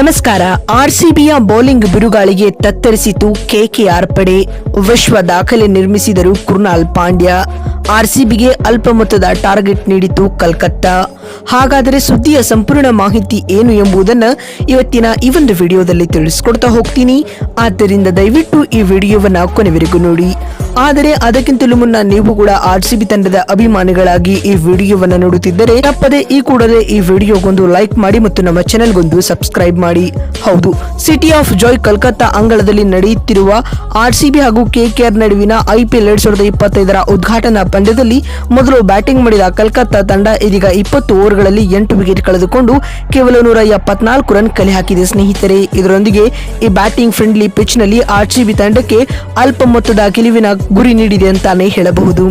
ನಮಸ್ಕಾರ. ಆರ್ಸಿಬಿಯ bowling ಬಿರುಗಾಳಿಗೆ ತತ್ತರಿಸಿತು KKR ಪಡೆ. ವಿಶ್ವ ದಾಖಲೆ ನಿರ್ಮಿಸಿದರು ಕೃಣಾಲ್ ಪಾಂಡ್ಯ. ಆರ್ಸಿಬಿಗೆ ಅಲ್ಪ ಮೊತ್ತದ ಟಾರ್ಗೆಟ್ ನೀಡಿತು ಕಲ್ಕತ್ತಾ. ಹಾಗಾದರೆ ಸುದ್ದಿಯ ಸಂಪೂರ್ಣ ಮಾಹಿತಿ ಏನು ಎಂಬುದನ್ನು ಇವತ್ತಿನ ಈ ಒಂದು ವಿಡಿಯೋದಲ್ಲಿ ತಿಳಿಸ್ಕೊಡ್ತಾ ಹೋಗ್ತೀನಿ. ಆದ್ದರಿಂದ ದಯವಿಟ್ಟು ಈ ವಿಡಿಯೋವನ್ನ ಕೊನೆವರೆಗೂ ನೋಡಿ. ಆದರೆ ಅದಕ್ಕಿಂತಲೂ ಮುನ್ನ ನೀವು ಕೂಡ ಆರ್ಸಿಬಿ ತಂಡದ ಅಭಿಮಾನಿಗಳಾಗಿ ಈ ವಿಡಿಯೋವನ್ನು ನೋಡುತ್ತಿದ್ದರೆ ತಪ್ಪದೆ ಈ ಕೂಡಲೇ ಈ ವಿಡಿಯೋಗೊಂದು ಲೈಕ್ ಮಾಡಿ ಮತ್ತು ನಮ್ಮ ಚಾನೆಲ್ಗೊಂದು ಸಬ್ಸ್ಕ್ರೈಬ್ ಮಾಡಿ. ಹೌದು, ಸಿಟಿ ಆಫ್ ಜಾಯ್ ಕಲ್ಕತ್ತಾ ಅಂಗಳದಲ್ಲಿ ನಡೆಯುತ್ತಿರುವ ಆರ್ಸಿಬಿ ಹಾಗೂ ಕೆಕೆಆರ್ ನಡುವಿನ ಐಪಿಎಲ್ ಎರಡ್ ಸಾವಿರದ ಇಪ್ಪತ್ತೈದರ ಉದ್ಘಾಟನಾ ಪಂದ್ಯದಲ್ಲಿ ಮೊದಲು ಬ್ಯಾಟಿಂಗ್ ಮಾಡಿದ ಕಲ್ಕತ್ತಾ ತಂಡ ಇದೀಗ ಇಪ್ಪತ್ತು ಓವರ್ಗಳಲ್ಲಿ ಎಂಟು ವಿಕೆಟ್ ಕಳೆದುಕೊಂಡು ಕೇವಲ ನೂರ ಎಪ್ಪತ್ನಾಲ್ಕು ರನ್ ಕಲೆ ಹಾಕಿದೆ. ಸ್ನೇಹಿತರೆ, ಇದರೊಂದಿಗೆ ಈ ಬ್ಯಾಟಿಂಗ್ ಫ್ರೆಂಡ್ಲಿ ಪಿಚ್ನಲ್ಲಿ ಆರ್ಸಿಬಿ ತಂಡಕ್ಕೆ ಅಲ್ಪ ಮೊತ್ತದ ಗೆಲುವಿನ ಗುರಿ ನೀಡಿದೆ ಅಂತಾನೆ ಹೇಳಬಹುದು.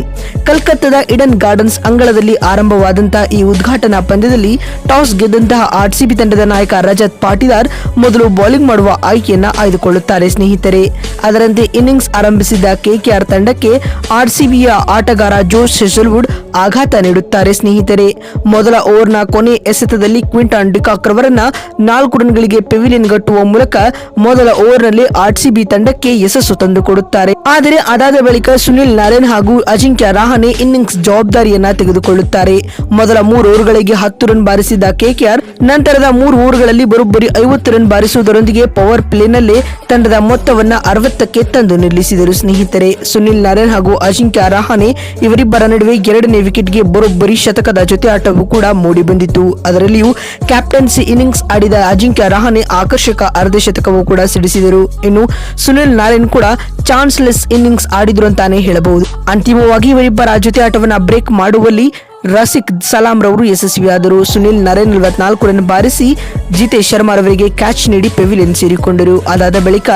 ಕಲ್ಕತ್ತಾದ ಇಡನ್ ಗಾರ್ಡನ್ಸ್ ಅಂಗಳದಲ್ಲಿ ಆರಂಭವಾದಂತಹ ಈ ಉದ್ಘಾಟನಾ ಪಂದ್ಯದಲ್ಲಿ ಟಾಸ್ ಗೆದ್ದಂತಹ ಆರ್ಸಿಬಿ ತಂಡದ ನಾಯಕ ರಜತ್ ಪಾಟಿದಾರ್ ಮೊದಲು ಬೌಲಿಂಗ್ ಮಾಡುವ ಆಯ್ಕೆಯನ್ನ ಆಯ್ದುಕೊಳ್ಳುತ್ತಾರೆ. ಸ್ನೇಹಿತರೆ, ಅದರಂತೆ ಇನ್ನಿಂಗ್ಸ್ ಆರಂಭಿಸಿದ ಕೆಕೆಆರ್ ತಂಡಕ್ಕೆ ಆರ್ಸಿಬಿಯ ಆಟಗಾರ ಜೋಶ್ ಶೆಸಲ್ವುಡ್ ಆಘಾತ ನೀಡುತ್ತಾರೆ ಸ್ನೇಹಿತರೆ. ಮೊದಲ ಓವರ್ನ ಕೊನೆ ಎಸೆತದಲ್ಲಿ ಕ್ವಿಂಟಾನ್ ಡಿಕಾಕ್ ರವರನ್ನ ನಾಲ್ಕು ರನ್ಗಳಿಗೆ ಪೆವಿಲಿಯನ್ ಗಟ್ಟುವ ಮೂಲಕ ಮೊದಲ ಓವರ್ನಲ್ಲಿ ಆರ್ಸಿಬಿ ತಂಡಕ್ಕೆ ಯಶಸ್ಸು ತಂದುಕೊಡುತ್ತಾರೆ ಆದರೆ ಅದಾದ ಬಳಿಕ ಸುನಿಲ್ ನಾರಾಯಣ್ ಹಾಗೂ ಅಜಿಂಕ್ಯ ರಾಹನೆ ಇನ್ನಿಂಗ್ಸ್ ಜವಾಬ್ದಾರಿಯನ್ನ ತೆಗೆದುಕೊಳ್ಳುತ್ತಾರೆ. ಮೊದಲ ಮೂರು ಓವರ್ಗಳಿಗೆ ಹತ್ತು ರನ್ ಬಾರಿಸಿದ ಕೆಕೆಆರ್ ನಂತರದ ಮೂರು ಓವರ್ಗಳಲ್ಲಿ ಬರೋಬ್ಬರಿ ಐವತ್ತು ರನ್ ಬಾರಿಸುವುದರೊಂದಿಗೆ ಪವರ್ ಪ್ಲೇನಲ್ಲಿ ತಂಡದ ಮೊತ್ತವನ್ನ ಅರವತ್ತಕ್ಕೆ ತಂದು ನಿಲ್ಲಿಸಿದರು ಸ್ನೇಹಿತರೆ. ಸುನಿಲ್ ನಾರಾಯಣ್ ಹಾಗೂ ಅಜಿಂಕ್ಯ ರಹಾನೆ ಇವರಿಬ್ಬರ ನಡುವೆ ಎರಡನೇ ವಿಕೆಟ್ಗೆ ಬರೋಬ್ಬರಿ ಶತಕದ ಜೊತೆ ಆಟವು ಕೂಡ ಮೂಡಿ ಬಂದಿತು ಅದರಲ್ಲಿಯೂ ಕ್ಯಾಪ್ಟನ್ಸಿ ಇನ್ನಿಂಗ್ಸ್ ಆಡಿದ ಅಜಿಂಕ್ಯ ರಹಾನೆ ಆಕರ್ಷಕ ಅರ್ಧ ಶತಕವೂ ಕೂಡ ಸಿಡಿಸಿದರು. ಇನ್ನು ಸುನಿಲ್ ನಾರಾಯಣ್ ಕೂಡ ಚಾನ್ಸ್ಲೆಸ್ ಇನ್ನಿಂಗ್ಸ್ ಆಡಿದ್ರು ಅಂತಾನೆ ಹೇಳಬಹುದು. ಅಂತಿಮವಾಗಿ ಇವರಿಬ್ಬರ ಜೊತೆ ಆಟವನ್ನು ಬ್ರೇಕ್ ಮಾಡುವಲ್ಲಿ ರಸಿಕ್ ಸಲಾಂ ರವರು ಯಶಸ್ವಿಯಾದರು. ಸುನಿಲ್ ನರೇನ್ ನಲವತ್ನಾಲ್ಕು ರನ್ ಬಾರಿಸಿ ಜಿತೇಶ್ ಶರ್ಮಾ ರವರಿಗೆ ಕ್ಯಾಚ್ ನೀಡಿ ಪೆವಿಲಿಯನ್ ಸೇರಿಕೊಂಡರು. ಅದಾದ ಬಳಿಕ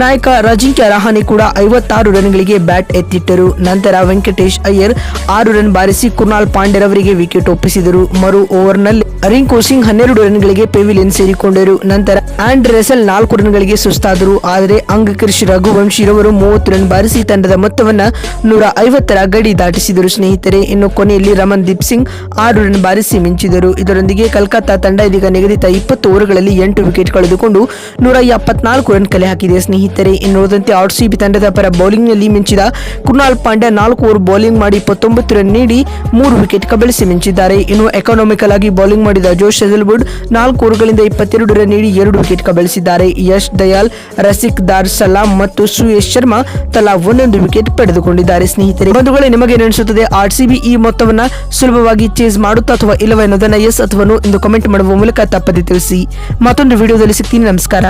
ನಾಯಕ ರಜಿಂಕ್ಯ ರಹಾನೆ ಕೂಡ ಐವತ್ತಾರು ರನ್ಗಳಿಗೆ ಬ್ಯಾಟ್ ಎತ್ತಿಟ್ಟರು. ನಂತರ ವೆಂಕಟೇಶ್ ಅಯ್ಯರ್ ಆರು ರನ್ ಬಾರಿಸಿ ಕುರ್ನಾಲ್ ಪಾಂಡ್ಯರವರಿಗೆ ವಿಕೆಟ್ ಒಪ್ಪಿಸಿದರು. ಮರು ಓವರ್ನಲ್ಲಿ ರಿಂಕು ಸಿಂಗ್ ಹನ್ನೆರಡು ರನ್ಗಳಿಗೆ ಪೆವಿಲಿಯನ್ ಸೇರಿಕೊಂಡರು. ನಂತರ ಆಂಡ್ ರೆಸಲ್ ನಾಲ್ಕು ರನ್ಗಳಿಗೆ ಸುಸ್ತಾದರು. ಆದರೆ ಅಂಗಕೃಷ್ ರಘುವಂಶಿ ರವರು ಮೂವತ್ತು ರನ್ ಬಾರಿಸಿ ತಂಡದ ಮೊತ್ತವನ್ನು ನೂರ ಐವತ್ತರ ಗಡಿ ದಾಟಿಸಿದರು. ಸ್ನೇಹಿತರೆ, ಇನ್ನು ಕೊನೆಯಲ್ಲಿ ರಮನ್ ದೀಪ್ ಸಿಂಗ್ ಆರು ರನ್ ಬಾರಿಸಿ ಮಿಂಚಿದರು. ಇದರೊಂದಿಗೆ ಕಲ್ಕತ್ತಾ ತಂಡ ಇದೀಗ ನಿಗದಿತ ಇಪ್ಪತ್ತು ಓವರ್ಗಳಲ್ಲಿ ಎಂಟು ವಿಕೆಟ್ ಕಳೆದುಕೊಂಡು ನೂರ ಎಪ್ಪತ್ನಾಲ್ಕು ರನ್ ಕಲೆ ಹಾಕಿದೆ. ಸ್ನೇಹಿತರೆ, ಇನ್ನುಳಿದಂತೆ ಆರ್ಸಿಬಿ ತಂಡದ ಪರ ಬೌಲಿಂಗ್ನಲ್ಲಿ ಮಿಂಚಿದ ಕುರ್ನಾಲ್ ಪಾಂಡ್ಯ ನಾಲ್ಕು ಓವರ್ ಬೌಲಿಂಗ್ ಮಾಡಿ ಇಪ್ಪತ್ತೊಂಬತ್ತು ರನ್ ನೀಡಿ ಮೂರು ವಿಕೆಟ್ ಕಬಳಿಸಿ ಮಿಂಚಿದ್ದಾರೆ. ಇನ್ನು ಎಕಾನಾಮಿಕಲ್ ಆಗಿ ಬೌಲಿಂಗ್ ಮಾಡಿದ ಜೋಶ್ ಶೆಜಲ್ವುಡ್ ನಾಲ್ಕು ಓವರ್ಗಳಿಂದ ಇಪ್ಪತ್ತೆರಡು ರನ್ ನೀಡಿ ಎರಡು ವಿಕೆಟ್ ಕಬಳಿಸಿದ್ದಾರೆ. ಯಶ್ ದಯಾಲ್, ರಸಿಕ್ ದಾರ್ ಸಲಾಂ ಮತ್ತು ಸುಯೇಶ್ ಶರ್ಮಾ ತಲಾ ಒಂದೊಂದು ವಿಕೆಟ್ ಪಡೆದುಕೊಂಡಿದ್ದಾರೆ. ಸ್ನೇಹಿತರೆ, ಬಂಧುಗಳೇ, ನಿಮಗೆ ನೆನೆಸುತ್ತದೆ, ಆರ್ಸಿಬಿ ಈ ಮೊತ್ತವನ್ನ ಸುಲಭವಾಗಿ ಚೇಸ್ ಮಾಡುತ್ತಾ ಅಥವಾ ಇಲ್ಲವ ಎನ್ನುವುದನ್ನ ಎಸ್ ಅಥವಾ ನೋ ಎಂದು ಕಮೆಂಟ್ ಮಾಡುವ ಮೂಲಕ ತಪ್ಪದೆ ತಿಳಿಸಿ. ಮತ್ತೊಂದು ವಿಡಿಯೋದಲ್ಲಿ ಸಿಗ್ತೀನಿ. ನಮಸ್ಕಾರ.